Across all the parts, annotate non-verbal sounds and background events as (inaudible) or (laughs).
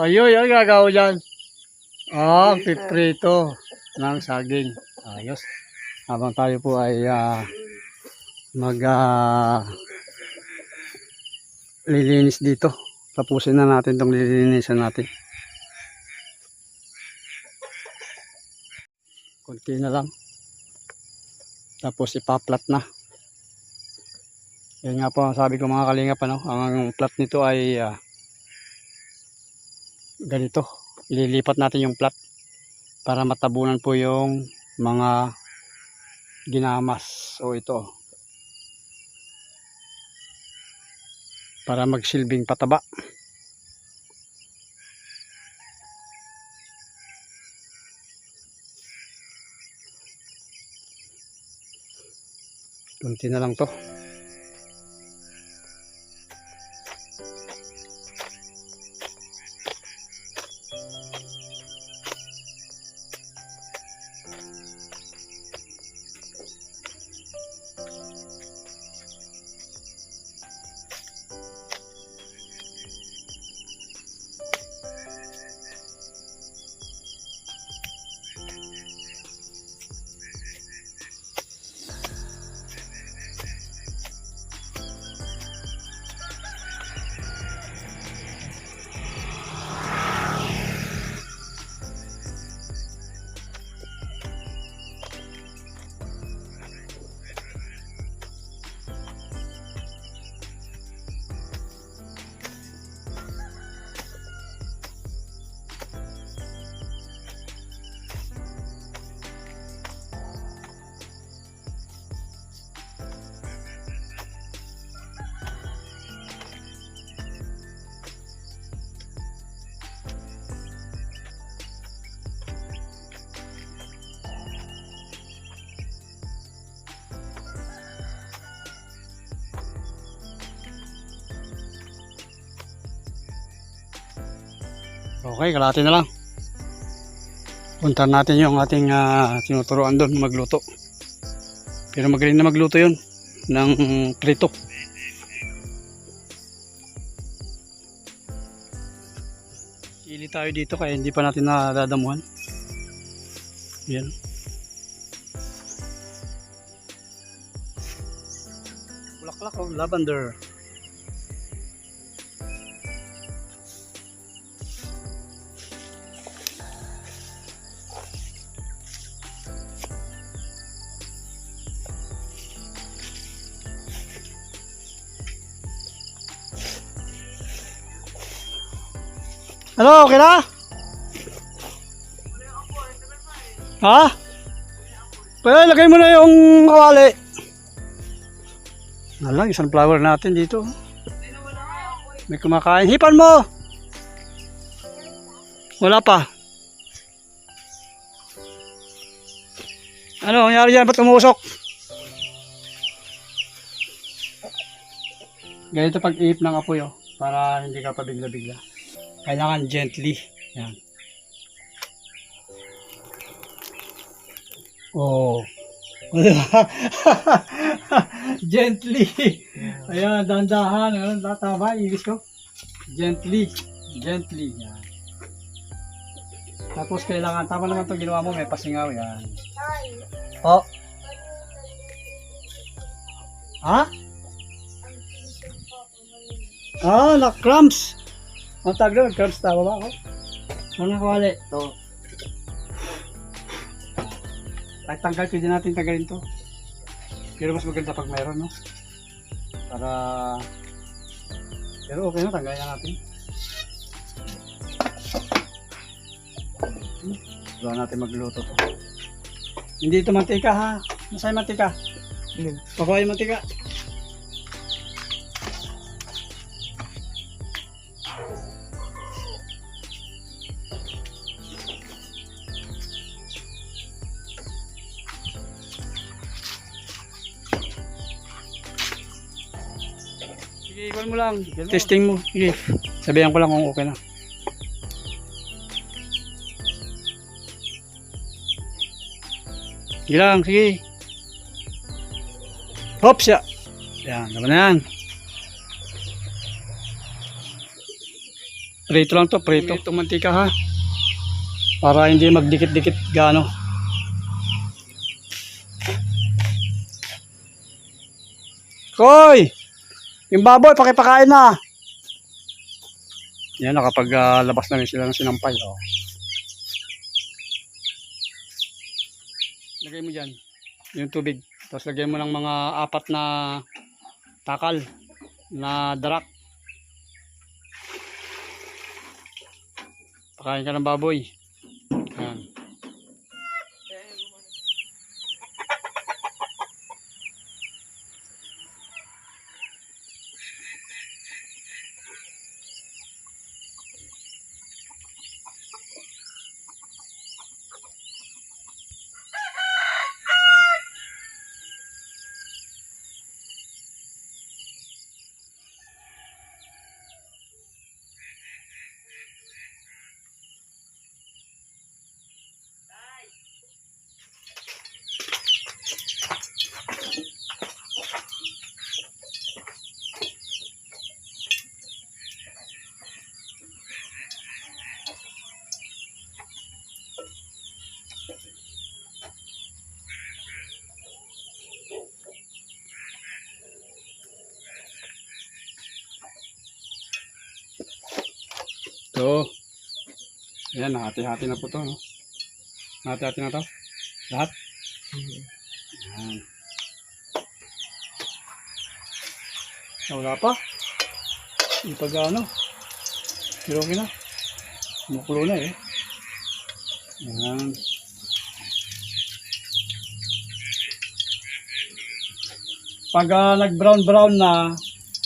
Ayun, yan gagawin dyan. Ah, piprito ng saging. Ayos. Habang tayo po ay ah, mag ah, lilinis dito. Tapusin na natin itong lilinisan natin. Kunti na lang. Tapos ipaplat na. Yan nga po ang sabi ko mga kalingap ano, ang plat nito ay ah, ganito. Ililipat natin yung plat para matabunan po yung mga ginamas o ito para magsilbing pataba. Kunti na lang to. Okay, kalahati na lang. Punta natin yung ating ah, tinuturoan doon magluto. Pero magaling na magluto yun ng prito. Sili tayo dito kaya hindi pa natin nadadamuhan. Yan. Bulaklak oh, lavender. Ano, okay na? Ha? Pero lagay mo na yung kawali. Alang, isang flower natin dito. May kumakain. Hipan mo! Wala pa. Ano, nangyari yan? Ba't umusok? Ganito pag-iip ng apoy, oh, para hindi ka pabigla-bigla. Kailangan gently. Yan. Oh. (laughs) gently. Ayan, dandahan. Ayan, tama, English ko. Gently. Gently. Yan. Tapos kailangan, tama naman itong ginawa mo, may pasingaw. Yan. Oh. Ha? Ah, na crumbs. Ang tag doon, crumbs tama ba ako? Ano kawali? Ito. Ay, tanggal, pwede natin tanggalin to. Pero mas maganda pag mayroon, no? Para... Pero okay na, tanggalin na natin. Doon natin magluto to. Hindi ito mantika, ha? Masaya mantika. Pakuha yung mantika. Ikon mo lang. Testing mo. Sige. Sabihan ko lang kung okay na. Sige lang, sige. Hops ya. Yan, naman na yan. Prito lang to, prito. Itong mantika ha. Para hindi magdikit-dikit gaano. Koy! Yung baboy, pakipakain na. Yan, nakapag ah, labas na rin sila ng sinampay. Oh. Lagay mo dyan, yung tubig. Tapos lagay mo ng mga apat na takal na darak. Pakain ka ng baboy. So, ayan, hati-hati na po to. No? Hati-hati na to. Lahat. Ayan. Ah, Wala pa. Hindi pa gaano. Pero okay na. Kumukulo na eh. Ayan. Pag ah, nag-brown-brown na,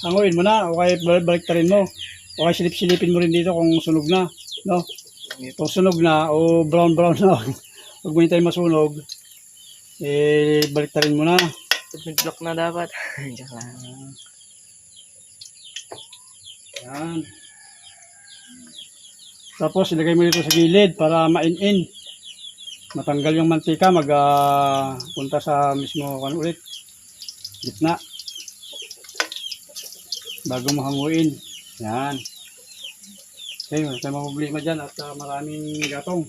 hanguin mo na, o kaya bal- baliktarin mo. O kaya silip-silipin mo rin dito kung sunog na. No? Kung sunog na, o brown-brown na, (laughs) huwag mo hintayin masunog, eh, baliktarin mo na. Mid-block na dapat. (laughs) Joke lang. Yan. Tapos ilagay mo dito sa gilid para ma-in-in. Matanggal yung mantika, mag ah, punta sa mismo kan ulit. Gitna. Bago mo hanguin. Yan. Okay, wala tayong problema dyan at ah, maraming gatong.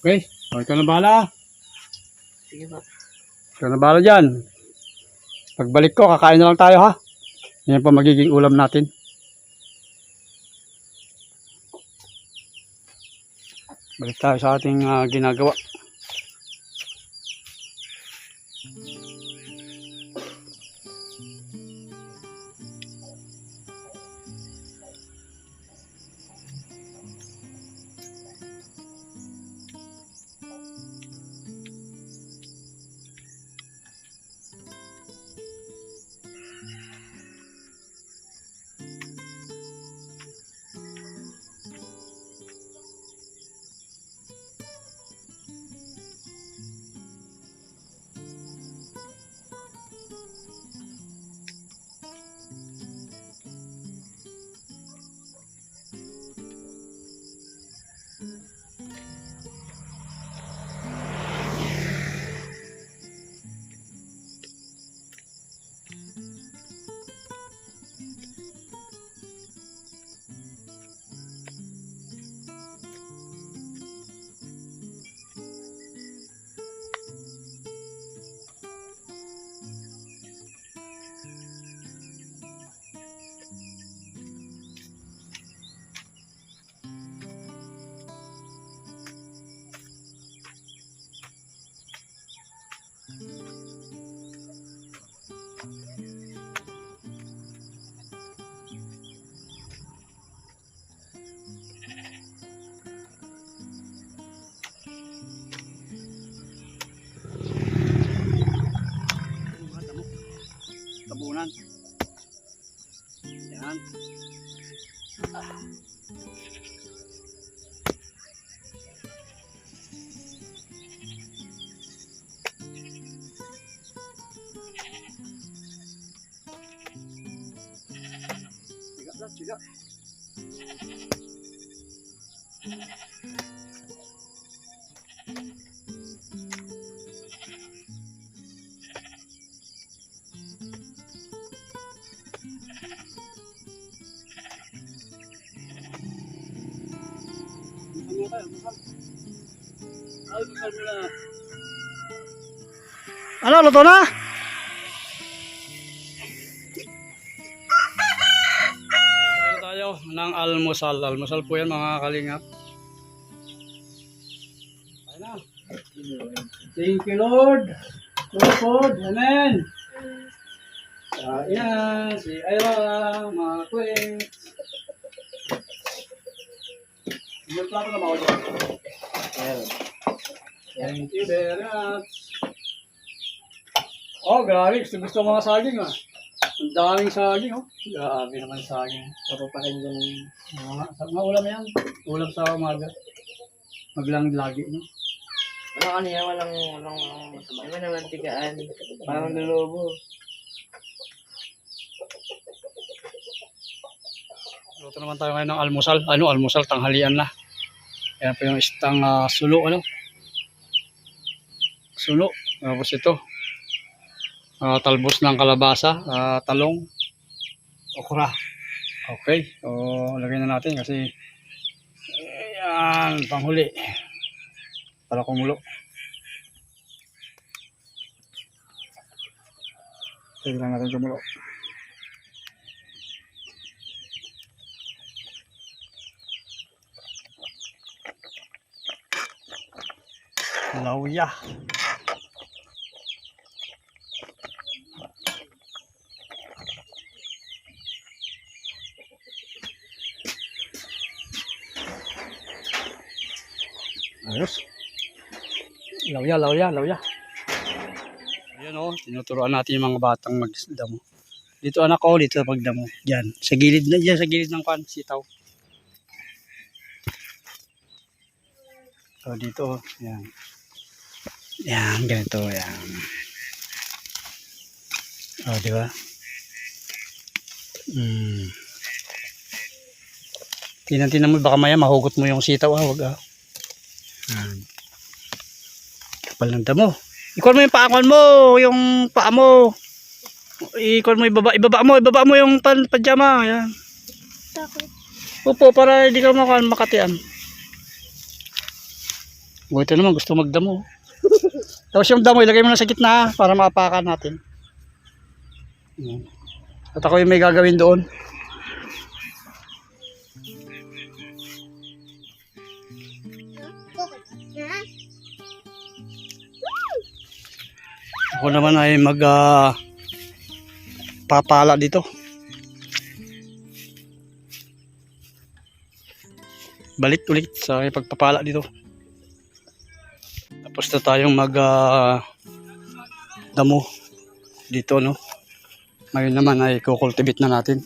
Okay, o, ikaw na bahala. Sige pa. Ikaw na bahala dyan. Pagbalik ko, kakain na lang tayo ha. Yan pa magiging ulam natin. Balik tayo sa ating ah, ginagawa. Mm-hmm. Mm-hmm. 就这样。好了，老董呢？Ng almusal. Almusal po yan mga kalingap. Tayo na. Thank you Lord. Lord, Amen. Ayan, si Ira, mga kwek. Yung plato na mga Thank you very much. Oh, grabe. Gusto, gusto mga saging ah. Ang daming saging oh. Grabe naman saging. Ako pa rin dyan. Mga, mga ulam yan. Ulam sa umaga. Maglang lagi no. Ano kanina, walang, walang, masama. Iba naman tigaan. Parang lulubo. Luto naman tayo ngayon ng almusal. Ano, almusal, tanghalian na. Yan po yung istang ah, sulo, ano? Sulo. Tapos ito. Ah, talbos ng kalabasa, ah, talong, okra. Okay. So, lagay na natin kasi yan, panghuli. Para kumulo. Sige lang natin kumulo. Lauya. Ayos. Lauya, lauya, lauya. Ayan o, tinuturoan natin yung mga batang magdamo. Dito anak ko, dito magdamo. Diyan, sa gilid na, diyan sa gilid ng pan, sitaw. So dito, yan. Yan, ganito, yan. O, di ba? Hmm. Tinan-tinan mo, baka maya mahugot mo yung sitaw, ah, wag ah. Yan. Kapal ng damo. Ikon mo yung paakon mo, yung paa mo. Ikon mo, ibaba, ibaba mo, ibaba mo yung pan, pajama, yan. Upo, para hindi ka maka- makatian. Buti naman gusto magdamo. (laughs) Tapos yung damo, ilagay mo na sa gitna para maapakan natin. At ako yung may gagawin doon. Ako naman ay mag ah, papala dito. Balik ulit sa pagpapala dito. Tapos na tayong mag ah, damo dito no. Ngayon naman ay kukultivate na natin.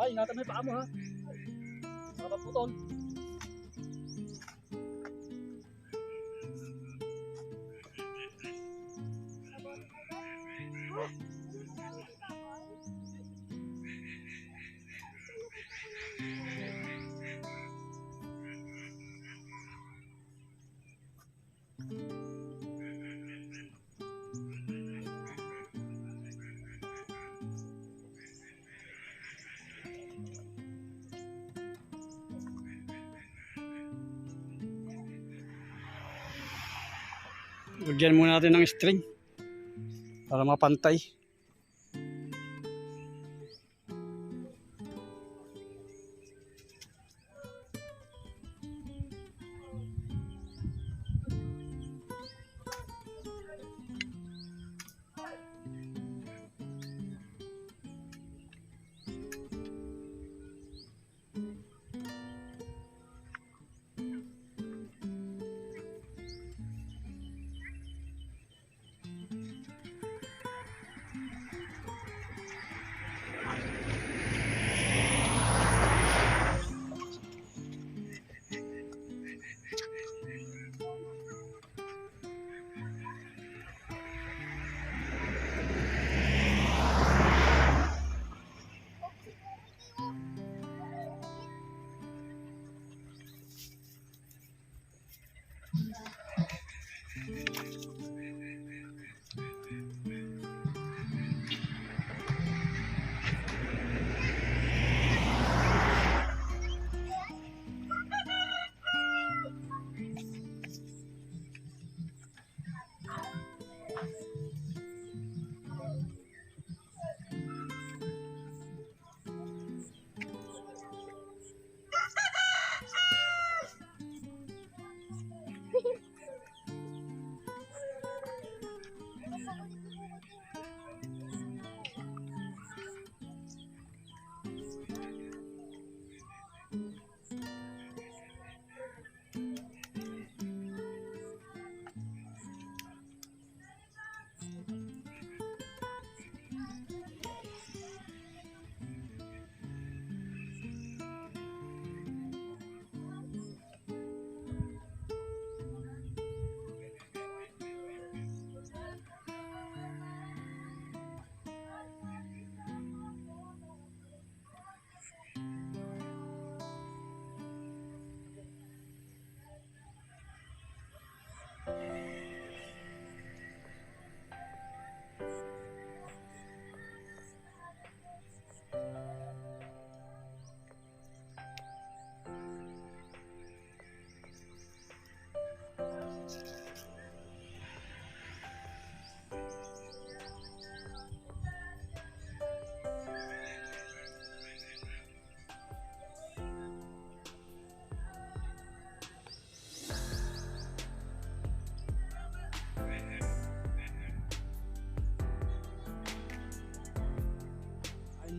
Ay, ingatan mo yung paa mo ha. Baka maputol. Lagyan muna natin ng string para mapantay.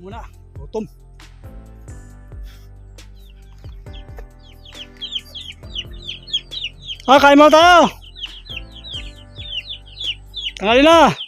Muna. Gutom. Ah, kain mo tayo. Tangali na.